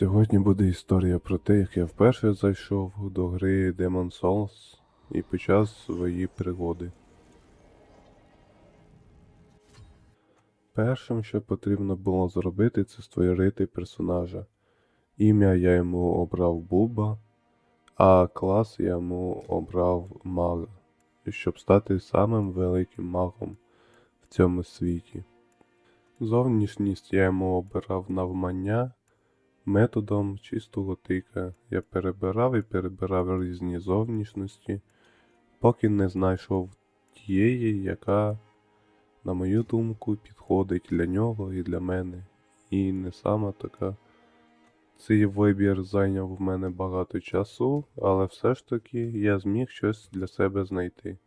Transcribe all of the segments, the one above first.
Сьогодні буде історія про те, як я вперше зайшов до гри Demon Souls і почав свої пригоди. Першим, що потрібно було зробити, це створити персонажа. Ім'я я йому обрав Буба, а клас я йому обрав мага, щоб стати самим великим магом в цьому світі. Зовнішність я йому обирав навмання. Методом чистого тика я перебирав і перебирав різні зовнішності, поки не знайшов тієї, яка, на мою думку, підходить для нього і для мене. І не сама така. Цей вибір зайняв в мене багато часу, але все ж таки я зміг щось для себе знайти.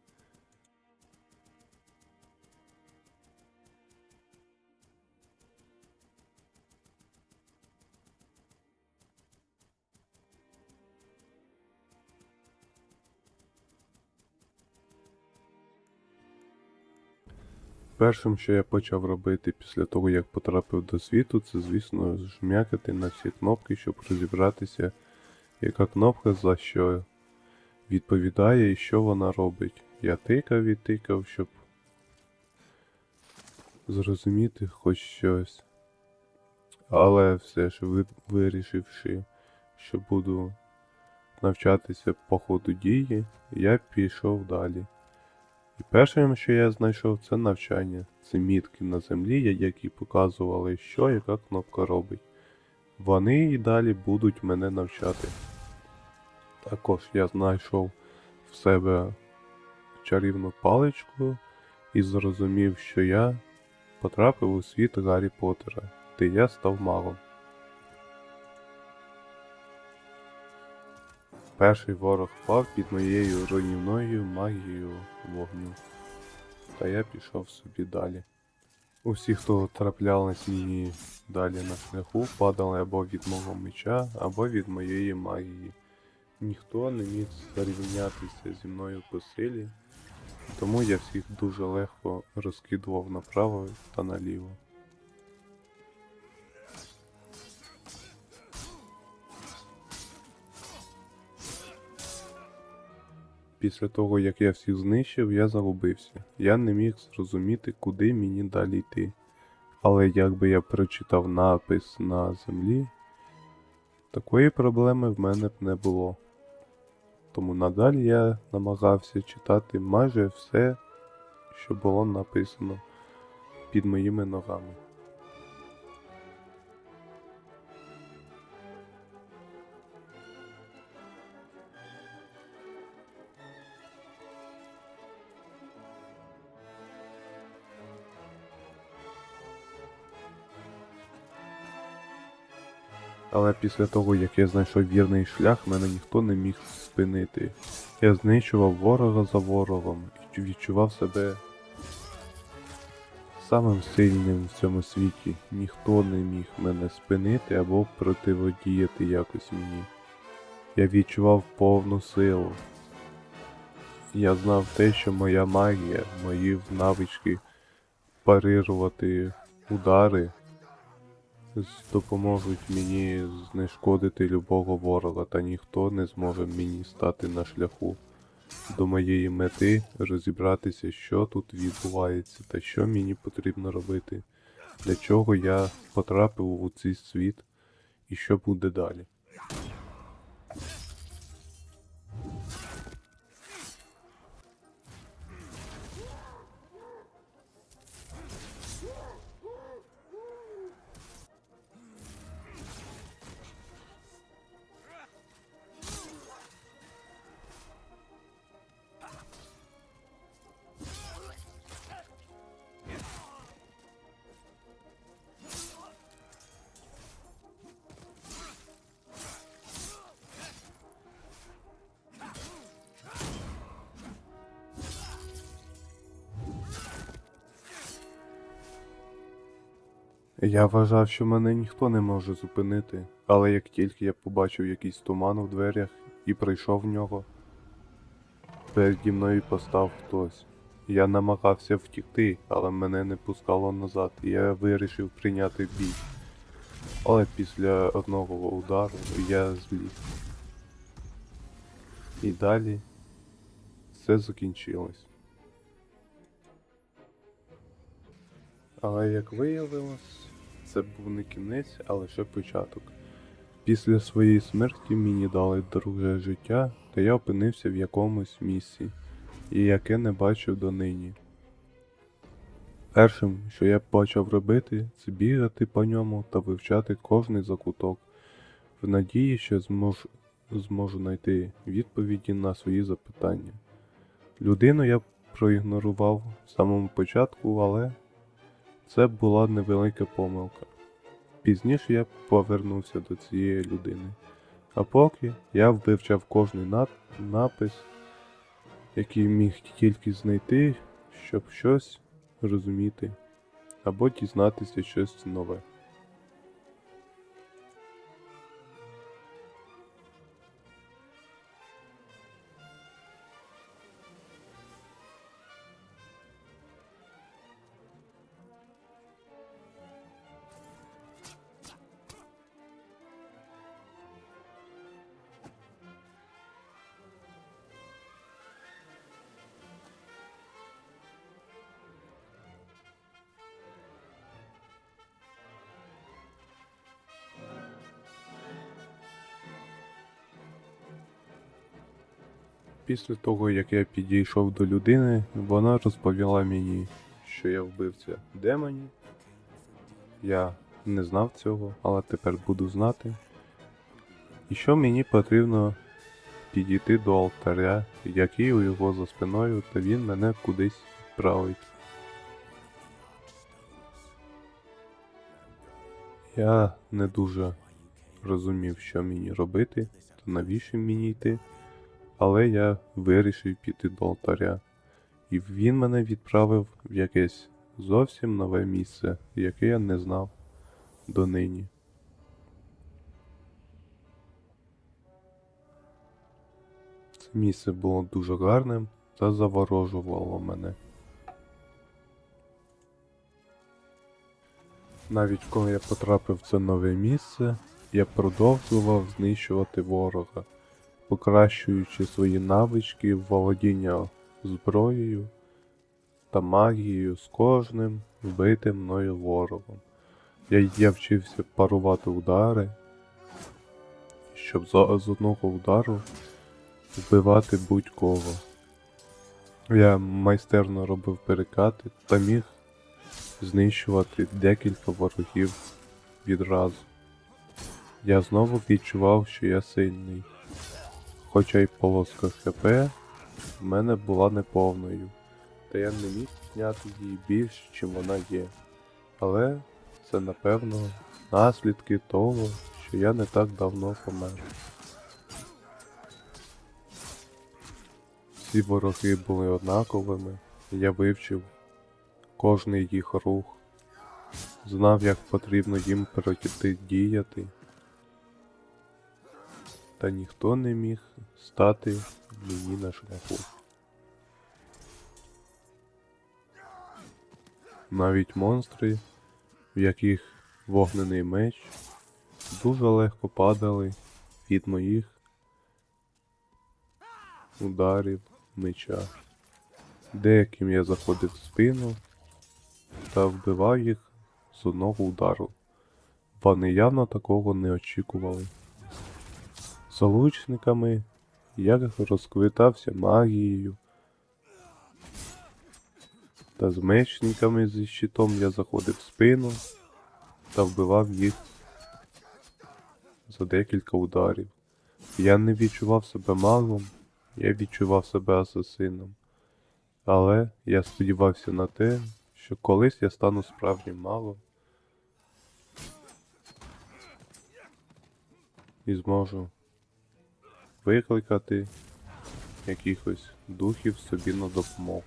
Першим, що я почав робити після того, як потрапив до світу, це, звісно, жмякати на всі кнопки, щоб розібратися, яка кнопка за що відповідає і що вона робить. Я тикав і тикав, щоб зрозуміти хоч щось. Але все ж вирішивши, що буду навчатися по ходу дії, я пішов далі. І першим, що я знайшов, це навчання. Це мітки на землі, які показували, що яка кнопка робить. Вони і далі будуть мене навчати. Також я знайшов в себе чарівну паличку і зрозумів, що я потрапив у світ Гаррі Поттера, де я став магом. Перший ворог впав під моєю руйнівною магією вогню. Та я пішов собі далі. Усі, хто траплялись мені далі на шляху, падали або від мого меча, або від моєї магії. Ніхто не міг зарівнятися зі мною по силі, тому я всіх дуже легко розкидував направо та наліво. Після того, як я всіх знищив, я загубився. Я не міг зрозуміти, куди мені далі йти. Але якби я прочитав напис на землі, такої проблеми в мене б не було. Тому надалі я намагався читати майже все, що було написано під моїми ногами. Але після того, як я знайшов вірний шлях, мене ніхто не міг спинити. Я знищував ворога за ворогом і відчував себе самим сильним в цьому світі. Ніхто не міг мене спинити або противодіяти якось мені. Я відчував повну силу. Я знав те, що моя магія, мої навички парирувати удари допоможуть мені знешкодити любого ворога, та ніхто не зможе мені стати на шляху до моєї мети, розібратися, що тут відбувається та що мені потрібно робити, для чого я потрапив у цей світ і що буде далі. Я вважав, що мене ніхто не може зупинити, але як тільки я побачив якийсь туман у дверях і прийшов в нього, переді мною постав хтось. Я намагався втікти, але мене не пускало назад, і я вирішив прийняти бій. Але після одного удару я зліз. І далі все закінчилось. Але як виявилось, це був не кінець, а лише початок. Після своєї смерті мені дали друге життя, та я опинився в якомусь місці, і яке не бачив донині. Першим, що я почав робити, це бігати по ньому та вивчати кожний закуток, в надії, що змож, зможу знайти відповіді на свої запитання. Людину я проігнорував в самому початку, але це була невелика помилка. Пізніше я повернувся до цієї людини. А поки я вивчав кожний нап- напис, який міг тільки знайти, щоб щось розуміти або дізнатися щось нове. Після того, як я підійшов до людини, вона розповіла мені, що я вбивця демонів. Я не знав цього, але тепер буду знати. І що мені потрібно підійти до алтаря, який у його за спиною, та він мене кудись відправить. Я не дуже розумів, що мені робити, та навіщо мені йти. Але я вирішив піти до алтаря, і він мене відправив в якесь зовсім нове місце, яке я не знав донині. Це місце було дуже гарним та заворожувало мене. Навіть коли я потрапив в це нове місце, я продовжував знищувати ворога покращуючи свої навички володіння зброєю та магією з кожним вбитим мною ворогом. Я, я вчився парувати удари, щоб з, з одного удару вбивати будь-кого. Я майстерно робив перекати та міг знищувати декілька ворогів відразу. Я знову відчував, що я сильний. Хоча й полоска ХП в мене була неповною, та я не міг підняти її більш, чим вона є. Але це напевно наслідки того, що я не так давно помер. Всі вороги були однаковими, я вивчив кожний їх рух, знав, як потрібно їм протидіяти та ніхто не міг стати мені на шляху. Навіть монстри, в яких вогнений меч, дуже легко падали від моїх ударів меча. Деяким я заходив в спину та вбивав їх з одного удару. Вони явно такого не очікували. З лучниками я розквитався магією. Та з мечниками зі щитом я заходив в спину та вбивав їх за декілька ударів. Я не відчував себе магом, я відчував себе асасином. Але я сподівався на те, що колись я стану справжнім магом і зможу викликати якихось духів собі на допомогу.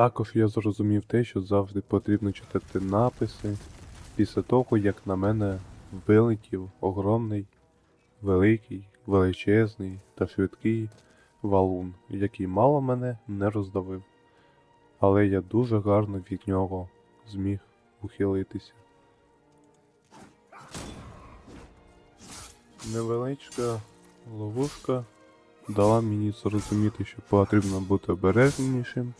Також я зрозумів те, що завжди потрібно читати написи після того, як на мене вилетів огромний, великий, величезний та швидкий валун, який мало мене не роздавив. Але я дуже гарно від нього зміг ухилитися. Невеличка ловушка дала мені зрозуміти, що потрібно бути обережнішим.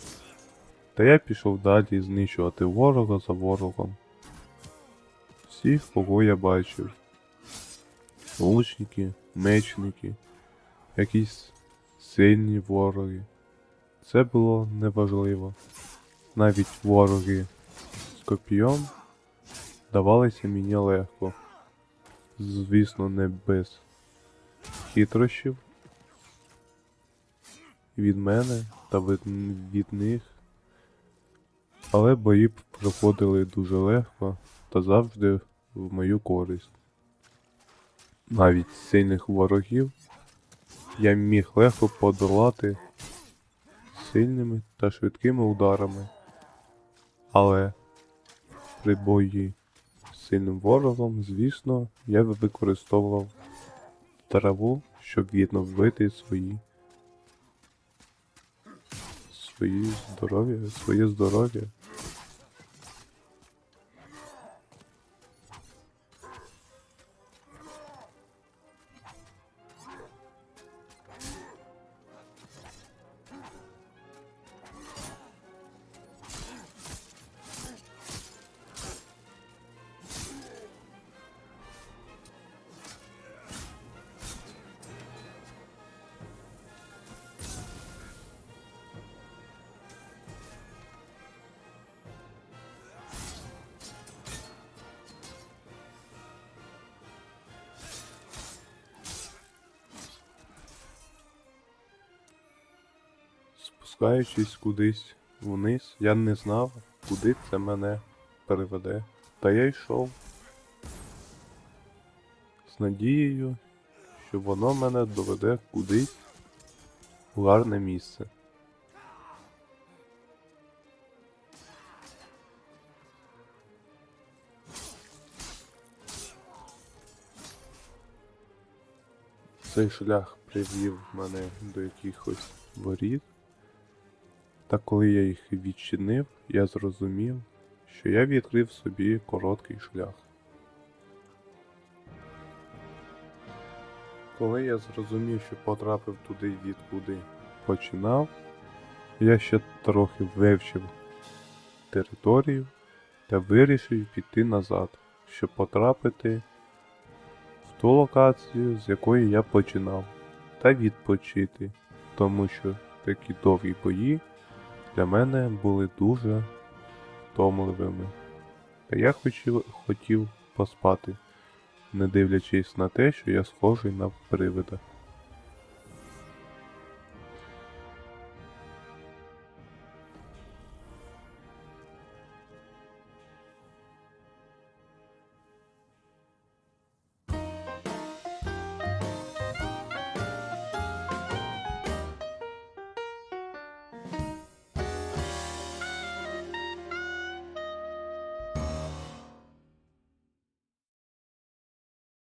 Та я пішов далі знищувати ворога за ворогом. Всіх, кого я бачив. Лучники, мечники, якісь сильні вороги. Це було неважливо. Навіть вороги з копійом давалися мені легко. Звісно, не без хитрощів від мене та від, від них. Але бої проходили дуже легко та завжди в мою користь. Навіть сильних ворогів я міг легко подолати сильними та швидкими ударами. Але при бої з сильним ворогом, звісно, я використовував траву, щоб відновити свої свої здоров'я, своє здоров'я. Спускаючись кудись вниз, я не знав, куди це мене переведе. Та я йшов з надією, що воно мене доведе кудись в гарне місце. Цей шлях привів мене до якихось воріт. Та коли я їх відчинив, я зрозумів, що я відкрив собі короткий шлях. Коли я зрозумів, що потрапив туди, відкуди починав, я ще трохи вивчив територію та вирішив піти назад, щоб потрапити в ту локацію, з якої я починав, та відпочити, тому що такі довгі бої для мене були дуже втомливими. Та я хотів, хотів поспати, не дивлячись на те, що я схожий на привида.